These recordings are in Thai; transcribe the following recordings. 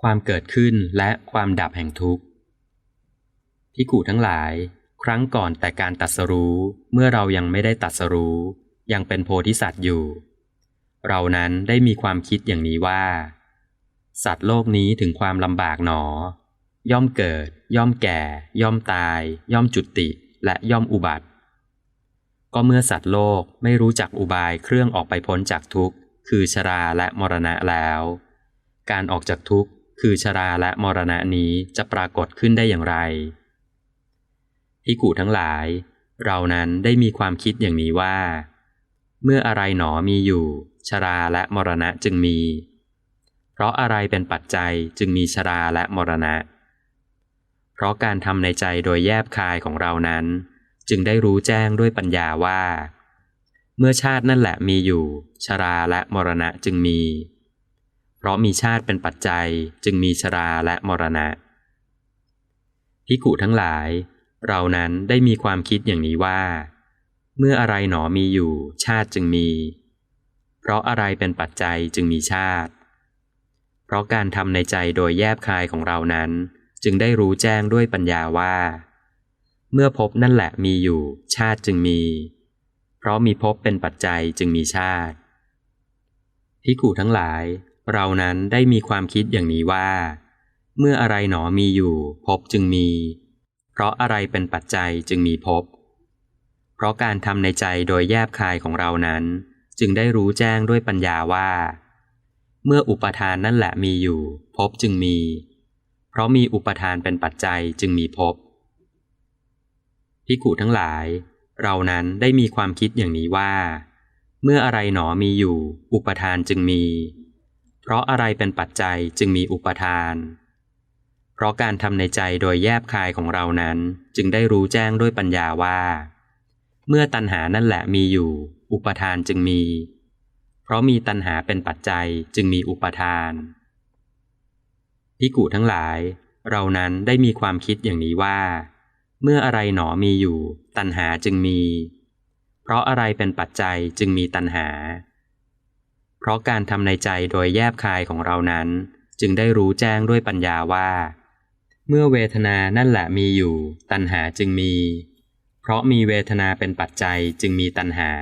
ความเกิดขึ้นและความดับแห่งทุกข์พิกูทั้งหลาย ครั้งก่อนแต่การตัดสรู้เมื่อเรายังไม่ได้ตัดสรู้ ยังเป็นโพธิสัตว์อยู่ เรานั้นได้มีความคิดอย่างนี้ว่า สัตว์โลกนี้ถึงความลำบากหนอ ย่อมเกิด ย่อมแก่ ย่อมตาย ย่อมจุติและย่อมอุบัติ ก็เมื่อสัตว์โลกไม่รู้จักอุบายเครื่องออกไปพ้นจากทุกข์ คือชราและมรณะแล้ว การออกจากทุกข์ คือชราและมรณะนี้จะปรากฏขึ้นได้อย่างไรพิกูทั้งหลาย เรานั้นได้มีความคิดอย่างนี้ว่า เมื่ออะไรหนอมีอยู่ ชราและมรณะจึงมี เพราะอะไรเป็นปัจจัยจึงมีชราและมรณะ เพราะการทำในใจโดยแยบคายของเรานั้น จึงได้รู้แจ้งด้วยปัญญาว่า เมื่อชาตินั่นแหละมีอยู่ ชราและมรณะจึงมี เพราะมีชาติเป็นปัจจัยจึงมีชราและมรณะพิกุทั้งหลาย เรานั้นได้มีความคิดอย่างนี้ว่า เมื่ออะไรหนอมีอยู่ ชาติจึงมี เพราะอะไรเป็นปัจจัยจึงมีชาติ เพราะการทำในใจโดยแยบคายของเรานั้น จึงได้รู้แจ้งด้วยปัญญาว่า เมื่อพบนั่นแหละมีอยู่ ชาติจึงมี เพราะมีพบเป็นปัจจัยจึงมีชาติพิกูทั้งหลาย เรานั้นได้มีความคิดอย่างนี้ว่า เมื่ออะไรหนอมีอยู่ พบจึงมี เพราะอะไรเป็นปัจจัยจึงมีภพเพราะการทำในใจโดยแยบคายของเรานั้น จึงได้รู้แจ้งด้วยปัญญาว่า เมื่ออุปทานนั่นแหละมีอยู่ภพจึงมี เพราะมีอุปทานเป็นปัจจัยจึงมีภพพิกุทั้งหลาย เรานั้นได้มีความคิดอย่างนี้ว่า เมื่ออะไรหนอมีอยู่ อุปทานจึงมี ราะอะไรเป็นปัจจัยจึงมีอุปทาน เพราะการทำในใจโดยแยบคายของเรานั้นจึงได้รู้แจ้งด้วยปัญญาว่า เมื่อตัณหานั่นแหละมีอยู่ อุปทานจึงมี เพราะมีตัณหาเป็นปัจจัยจึงมีอุปทานพิกูทั้งหลาย เรานั้นได้มีความคิดอย่างนี้ว่า เมื่ออะไรหนอมีอยู่ ตัณหาจึงมี เพราะอะไรเป็นปัจจัยจึงมีตัณหา เพราะการทำในใจโดยแยบคายของเรานั้น จึงได้รู้แจ้งด้วยปัญญาว่า เมื่อเวทนานั่นแหละมีอยู่ ตัณหาจึงมี เพราะมีเวทนาเป็นปัจจัยจึงมีตัณหา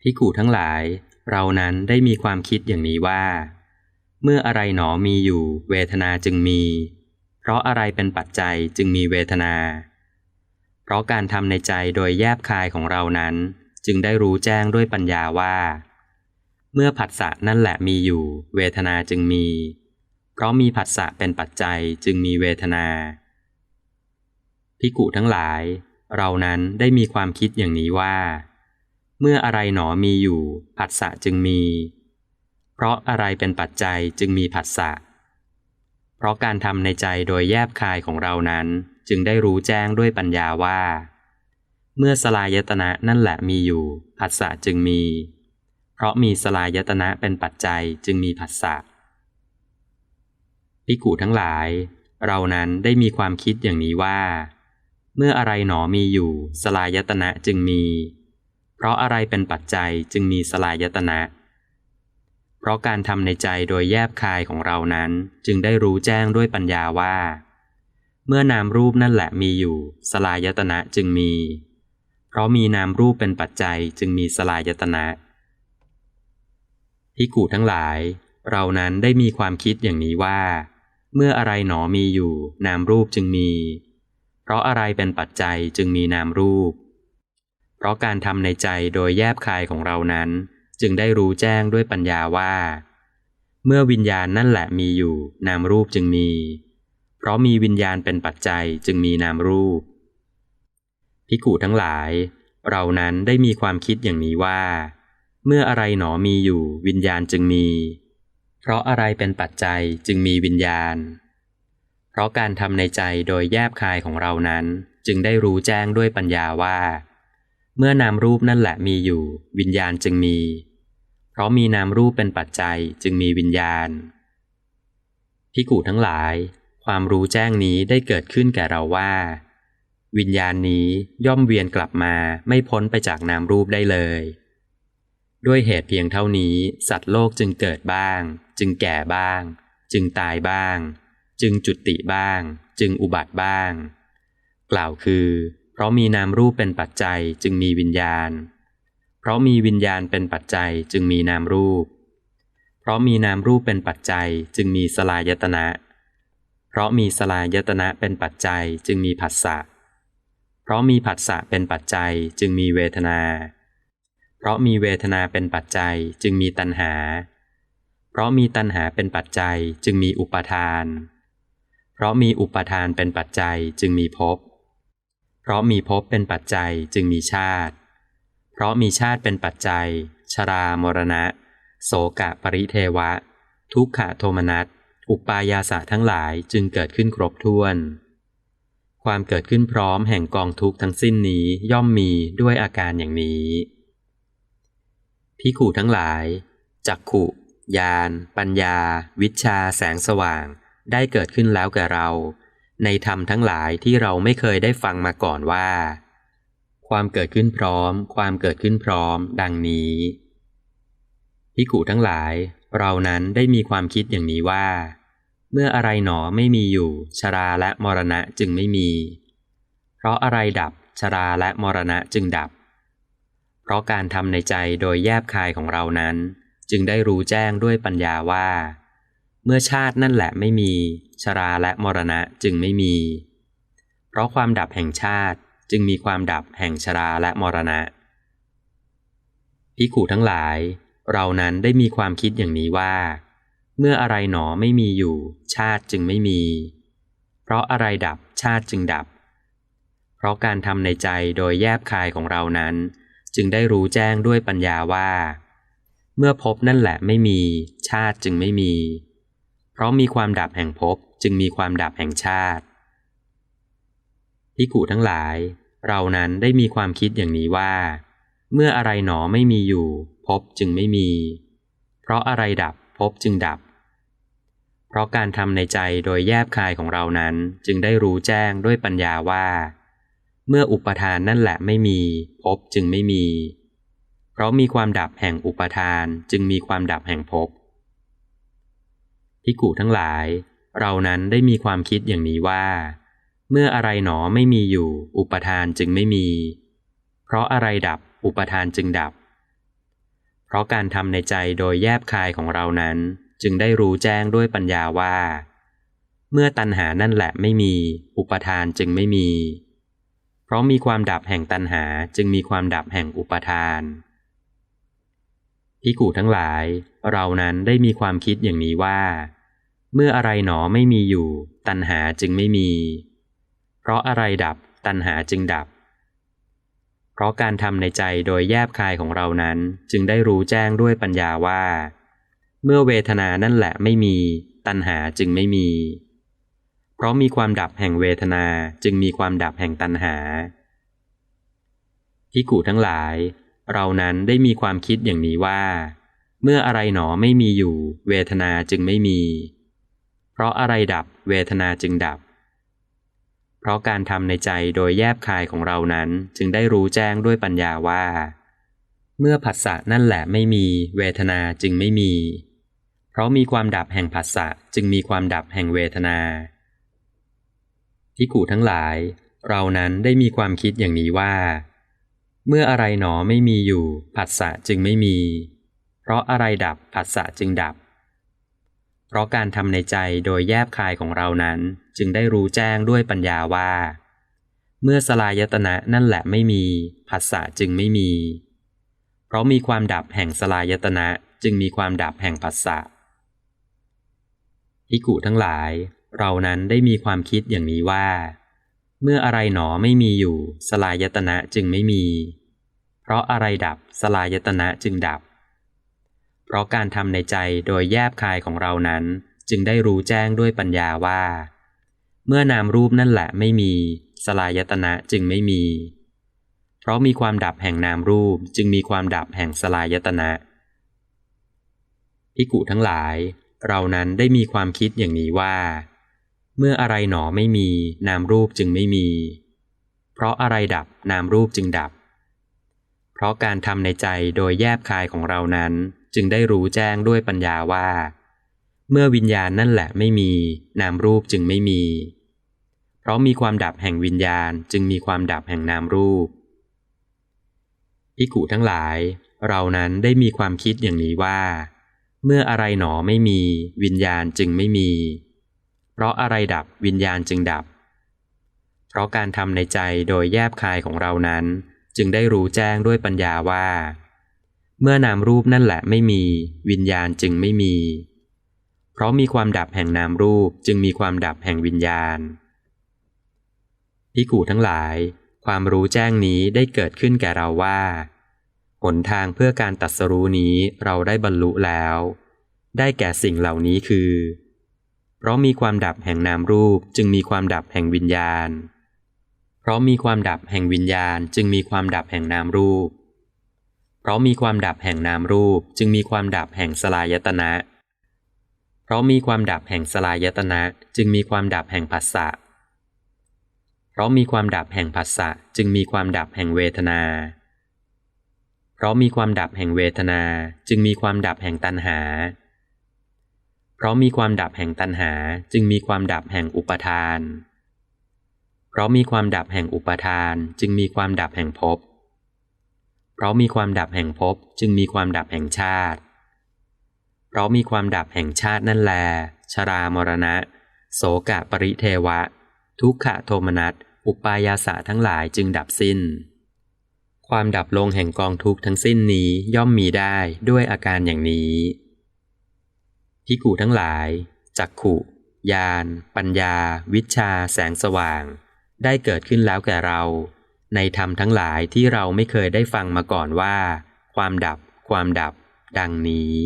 พิกูทั้งหลาย เรานั้นได้มีความคิดอย่างนี้ว่า เมื่ออะไรหนอมีอยู่ เวทนาจึงมี เพราะอะไรเป็นปัจจัยจึงมีเวทนา เพราะการทำในใจโดยแยบคายของเรานั้น จึงได้รู้แจ้งด้วยปัญญาว่า เมื่อผัสสะนั่นแหละมีอยู่ เวทนาจึงมี เพราะมีผัสสะเป็นปัจจัยจึงมีเวทนาพิกุทั้งหลาย เรานั้นได้มีความคิดอย่างนี้ว่า เมื่ออะไรหนอมีอยู่ ผัสสะจึงมี เพราะอะไรเป็นปัจจัยจึงมีผัสสะเพราะการทำในใจโดยแยบคายของเรานั้นจึงได้รู้แจ้งด้วยปัญญาว่า เมื่อสลายตนะนั่นแหละมีอยู่ผัสสะจึงมี เพราะมีสลายตนะเป็นปัจจัยจึงมีผัสสะพิกูทั้งหลาย เรานั้นได้มีความคิดอย่างนี้ว่า เมื่ออะไรหนอมีอยู่ สลายตนะจึงมี เพราะอะไรเป็นปัจจัยจึงมีสลายตนะ เพราะการทำในใจโดยแยบคายของเรานั้นจึงได้รู้แจ้งด้วยปัญญาว่า เมื่อนามรูปนั่นแหละมีอยู่ สลายตนะจึงมี เพราะมีนามรูปเป็นปัจจัยจึงมีสลายตนะพิกูทั้งหลาย เรานั้นได้มีความคิดอย่างนี้ว่า เมื่ออะไรหนอมีอยู่ นามรูปจึงมี เพราะอะไรเป็นปัจจัยจึงมีนามรูป เพราะการทำในใจโดยแยบคายของเรานั้น จึงได้รู้แจ้งด้วยปัญญาว่า เมื่อวิญญาณนั่นแหละมีอยู่ นามรูปจึงมี เพราะมีวิญญาณเป็นปัจจัยจึงมีนามรูป พิกูทั้งหลาย เรานั้นได้มีความคิดอย่างนี้ว่า เมื่ออะไรหนอมีอยู่วิญญาณจึงมี เพราะอะไรเป็นปัจจัยจึงมีวิญญาณ เพราะการทำในใจโดยแยบคายของเรานั้นจึงได้รู้แจ้งด้วยปัญญาว่า เมื่อนามรูปนั่นแหละมีอยู่ วิญญาณจึงมี เพราะมีนามรูปเป็นปัจจัยจึงมีวิญญาณพิกูทั้งหลาย ความรู้แจ้งนี้ได้เกิดขึ้นแก่เราว่า วิญญาณนี้ย่อมเวียนกลับมาไม่พ้นไปจากนามรูปได้เลย ด้วยเหตุเพียงเท่านี้ สัตว์โลกจึงเกิดบ้าง จึงแก่บ้าง จึงตายบ้าง จึงจุติบ้าง จึงอุบัติบ้าง กล่าวคือ เพราะมีนามรูปเป็นปัจจัยจึงมีวิญญาณ เพราะมีวิญญาณเป็นปัจจัยจึงมีนามรูป เพราะมีนามรูปเป็นปัจจัยจึงมีสลายตนะ เพราะมีสลายตนะเป็นปัจจัยจึงมีผัสสะเราะมีผัสสะเป็นปัจจัยจึงมีเวทนา เพราะมีเวทนาเป็นปัจจัยจึงมีตัณหา เพราะมีตัณหาเป็นปัจจัยจึงมีอุปาทาน เพราะมีอุปาทานเป็นปัจจัยจึงมีภพ เพราะมีภพเป็นปัจจัยจึงมีชาติ เพราะมีชาติเป็นปัจจัย ชรามรณะ โสกะปริเทวะ ทุกขะโทมนัส อุปายาสะทั้งหลายจึงเกิดขึ้นครบถ้วน ความเกิดขึ้นพร้อมแห่งกองทุกข์ทั้งสิ้นนี้ย่อมมีด้วยอาการอย่างนี้พิขูทั้งหลาย จักขุญาณปัญญา วิชาแสงสว่าง ได้เกิดขึ้นแล้วแก่เรา ในธรรมทั้งหลายที่เราไม่เคยได้ฟังมาก่อนว่า ความเกิดขึ้นพร้อม ความเกิดขึ้นพร้อม ดังนี้พิขูทั้งหลาย เรานั้นได้มีความคิดอย่างนี้ว่า เมื่ออะไรหนอไม่มีอยู่ ชราและมรณะจึงไม่มี เพราะอะไรดับ ชราและมรณะจึงดับ เพราะการทำในใจโดยแยบคายของเรานั้น จึงได้รู้แจ้งด้วยปัญญาว่า เมื่อชาตินั่นแหละไม่มี ชราและมรณะจึงไม่มี เพราะความดับแห่งชาติจึงมีความดับแห่งชราและมรณะพิขูทั้งหลาย เรานั้นได้มีความคิดอย่างนี้ว่า เมื่ออะไรหนอไม่มีอยู่ ชาติจึงไม่มี เพราะอะไรดับชาติจึงดับ เพราะการทำในใจโดยแยบคายของเรานั้น จึงได้รู้แจ้งด้วยปัญญาว่า เมื่อพบนั่นแหละไม่มี ชาติจึงไม่มี เพราะมีความดับแห่งภพจึงมีความดับแห่งชาติพิกุทั้งหลาย เรานั้นได้มีความคิดอย่างนี้ว่า เมื่ออะไรหนอไม่มีอยู่ภพจึงไม่มี เพราะอะไรดับภพจึงดับ เพราะการทำในใจโดยแยบคายของเรานั้นจึงได้รู้แจ้งด้วยปัญญาว่า เมื่ออุปทานนั่นแหละไม่มีภพจึงไม่มี เพราะมีความดับแห่งอุปทานจึงมีความดับแห่งภพพิกุทั้งหลาย เรานั้นได้มีความคิดอย่างนี้ว่า เมื่ออะไรหนอไม่มีอยู่ อุปทานจึงไม่มี เพราะอะไรดับอุปทานจึงดับ เพราะการทำในใจโดยแยบคายของเรานั้น จึงได้รู้แจ้งด้วยปัญญาว่า เมื่อตัณหานั่นแหละไม่มี อุปทานจึงไม่มี เพราะมีความดับแห่งตัณหาจึงมีความดับแห่งอุปทานพิกูทั้งหลาย เรานั้นได้มีความคิดอย่างนี้ว่า เมื่ออะไรหนอไม่มีอยู่ ตัณหาจึงไม่มี เพราะอะไรดับตัณหาจึงดับ เพราะการทำในใจโดยแยบคายของเรานั้นจึงได้รู้แจ้งด้วยปัญญาว่า เมื่อเวทนานั่นแหละไม่มี ตัณหาจึงไม่มี เพราะมีความดับแห่งเวทนาจึงมีความดับแห่งตัณหาพิกูทั้งหลาย เรานั้นได้มีความคิดอย่างนี้ว่า เมื่ออะไรหนอไม่มีอยู่ เวทนาจึงไม่มี เพราะอะไรดับเวทนาจึงดับ เพราะการทำในใจโดยแยบคายของเรานั้นจึงได้รู้แจ้งด้วยปัญญาว่า เมื่อผัสสะนั่นแหละไม่มี เวทนาจึงไม่มี เพราะมีความดับแห่งผัสสะจึงมีความดับแห่งเวทนาพิกูทั้งหลาย เรานั้นได้มีความคิดอย่างนี้ว่า เมื่ออะไรหนอไม่มีอยู่ ผัสสะจึงไม่มี เพราะอะไรดับผัสสะจึงดับ เพราะการทำในใจโดยแยบคายของเรานั้นจึงได้รู้แจ้งด้วยปัญญาว่า เมื่อสลายตนะนั่นแหละไม่มี ผัสสะจึงไม่มี เพราะมีความดับแห่งสลายตนะจึงมีความดับแห่งผัสสะ พิกุทั้งหลาย เรานั้นได้มีความคิดอย่างนี้ว่า เมื่ออะไรหนอไม่มีอยู่ สลายตนะจึงไม่มี เพราะอะไรดับสลายตนะจึงดับ เพราะการทำในใจโดยแยบคายของเรานั้น จึงได้รู้แจ้งด้วยปัญญาว่า เมื่อนามรูปนั่นแหละไม่มี สลายตนะจึงไม่มี เพราะมีความดับแห่งนามรูปจึงมีความดับแห่งสลายตนะพิกุทั้งหลาย เรานั้นได้มีความคิดอย่างนี้ว่า เมื่ออะไรหนอไม่มีนามรูปจึงไม่มี เพราะอะไรดับนามรูปจึงดับ เพราะการทำในใจโดยแยบคายของเรานั้นจึงได้รู้แจ้งด้วยปัญญาว่า เมื่อวิญญาณนั่นแหละไม่มี นามรูปจึงไม่มี เพราะมีความดับแห่งวิญญาณจึงมีความดับแห่งนามรูปพิกุทั้งหลาย เรานั้นได้มีความคิดอย่างนี้ว่า เมื่ออะไรหนอไม่มีวิญญาณจึงไม่มี เพราะอะไรดับวิญญาณจึงดับ เพราะการทำในใจโดยแยบคายของเรานั้น จึงได้รู้แจ้งด้วยปัญญาว่า เมื่อนามรูปนั่นแหละไม่มี วิญญาณจึงไม่มี เพราะมีความดับแห่งนามรูปจึงมีความดับแห่งวิญญาณพิกูทั้งหลาย ความรู้แจ้งนี้ได้เกิดขึ้นแก่เราว่า หนทางเพื่อการตัดสรู้นี้เราได้บรรลุแล้ว ได้แก่สิ่งเหล่านี้คือ เพราะมีความดับแห่งนามรูปจึงมีความดับแห่งวิญญาณ เพราะมีความดับแห่งวิญญาณจึงมีความดับแห่งนามรูป เพราะมีความดับแห่งนามรูปจึงมีความดับแห่งสลายตนะ เพราะมีความดับแห่งสลายตนะจึงมีความดับแห่งผัสสะ เพราะมีความดับแห่งผัสสะจึงมีความดับแห่งเวทนา ราะมีความดับแห่งเวทนาจึงมีความดับแห่งตัณหา เพราะมีความดับแห่งตัณหาจึงมีความดับแห่งอุปทาน เพราะมีความดับแห่งอุปทานจึงมีความดับแห่งภพ เพราะมีความดับแห่งภพจึงมีความดับแห่งชาติ เพราะมีความดับแห่งชาตินั่นแล ชรามรณะ โสกะปริเทวะ ทุกขโทมนัส อุปายาสะทั้งหลายจึงดับสิ้น ความดับลงแห่งกองทุกข์ทั้งสิ้นนี้ย่อมมีได้ด้วยอาการอย่างนี้พิกูทั้งหลาย จักขุญาณปัญญา วิชา แสงสว่าง ได้เกิดขึ้นแล้วแก่เรา ในธรรมทั้งหลายที่เราไม่เคยได้ฟังมาก่อนว่า ความดับ ความดับ ดังนี้